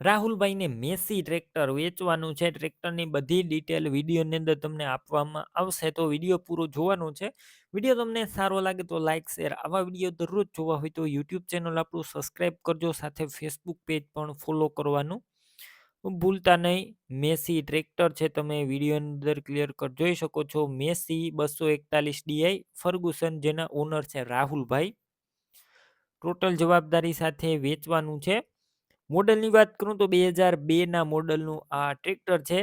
રાહુલભાઈને Massey tractor વેચવાનું છે. ટ્રેક્ટરની બધી ડિટેલ વિડીયોની અંદર તમને આપવામાં આવશે. તો વીડિયો પૂરો જોવાનો છે. વીડિયો તમને સારો લાગે તો લાઇક શેર આવા વીડિયો દરરોજ જોવા હોય તો યુટ્યુબ ચેનલ આપણું સબસ્ક્રાઈબ કરજો. સાથે ફેસબુક પેજ પણ ફોલો કરવાનું ભૂલતા નહીં. મેસી ટ્રેક્ટર છે. તમે વિડીયોની અંદર ક્લિયર કટ જોઈ શકો છો. મેસી બસો એકતાલીસ ડીઆઈ ફર્ગુસન, જેના ઓનર છે રાહુલભાઈ. ટોટલ જવાબદારી સાથે વેચવાનું છે. મોડલની વાત કરું તો બે હજાર બેના મોડલનું આ ટ્રેક્ટર છે.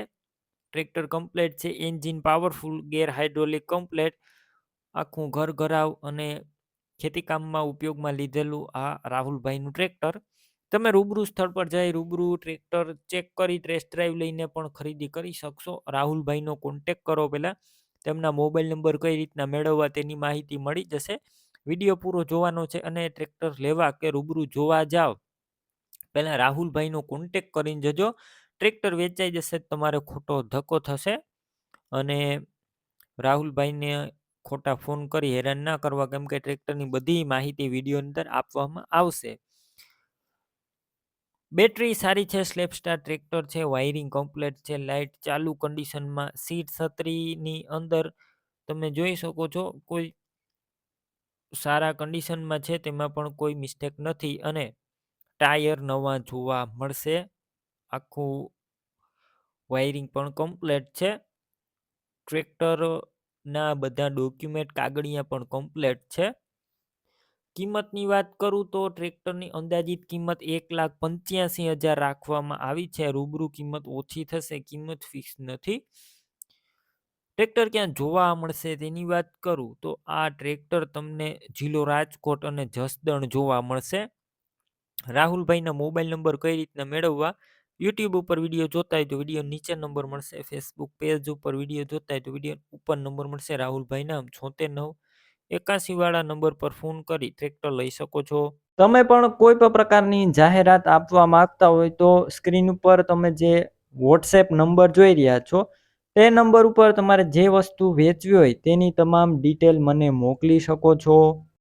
ટ્રેક્ટર કમ્પ્લેટ છે, engine powerful, gear hydraulic complete, આખું ઘર ઘરાવ અને ખેતીકામમાં ઉપયોગમાં લીધેલું આ રાહુલભાઈનું ટ્રેક્ટર. તમે રૂબરૂ સ્થળ પર જઈ રૂબરૂ ટ્રેક્ટર ચેક કરી, ટેસ્ટ ડ્રાઈવ લઈને પણ ખરીદી કરી શકશો. રાહુલભાઈનો કોન્ટેક કરો પહેલાં. તેમના મોબાઈલ નંબર કઈ રીતના મેળવવા તેની માહિતી મળી જશે. વીડિયો પૂરો જોવાનો છે અને ટ્રેક્ટર લેવા કે રૂબરૂ જોવા જાઓ પહેલાં રાહુલભાઈનો કોન્ટેક કરીને જજો. ટ્રેક્ટર વેચાઈ જશે તમારે ખોટો ધક્કો થશે. અને રાહુલભાઈને ખોટા ફોન કરી હેરાન ના કરવા કેમ કે ટ્રેક્ટરની બધી માહિતી વીડિયો અંદર આપવામાં આવશે. બેટરી સારી છે સ્લેપસ્ટાર ટ્રેક્ટર છે વાયરિંગ કમ્પ્લેટ છે લાઇટ ચાલુ કન્ડિશનમાં સીટ છત્રીની અંદર તમે જોઈ શકો છો કોઈ સારા કન્ડિશનમાં છે, તેમાં પણ કોઈ મિસ્ટેક નથી. અને ટાયર નવા જોવા મળશે. આખું વાયરિંગ પણ કમ્પ્લેટ છે. ટ્રેક્ટરના બધા ડોક્યુમેન્ટ કાગળિયા પણ કમ્પ્લેટ છે. કિંમતની વાત કરું તો ટ્રેક્ટરની અંદાજિત કિંમત એક લાખ પંચ્યાસી હજાર રાખવામાં આવી છે. રૂબરૂ કિંમત ઓછી થશે, કિંમત ફિક્સ નથી. ટ્રેક્ટર ક્યાં જોવા મળશે તેની વાત કરું તો આ ટ્રેક્ટર તમને જિલ્લો રાજકોટ અને જસદણ જોવા મળશે. રાહુલભાઈના મોબાઈલ નંબર કઈ રીતના મેળવવા? યુટ્યુબ ઉપર વીડિયો જોતા હોય તો વીડિયો નીચે નંબર મળશે. ફેસબુક પેજ ઉપર વીડિયો જોતા હોય તો વીડિયો ઉપર નંબર મળશે. રાહુલભાઈના છોતેર નવ એકાસી વાળા નંબર પર ફોન કરી ટ્રેક્ટર લઈ શકો છો. તમે પણ કોઈ પણ પ્રકારની જાહેરાત આપવા માંગતા હોય તો સ્ક્રીન ઉપર તમે જે વોટ્સએપ નંબર જોઈ રહ્યા છો, તે નંબર ઉપર તમારે જે વસ્તુ વેચવી હોય તેની તમામ ડિટેલ મને મોકલી શકો છો.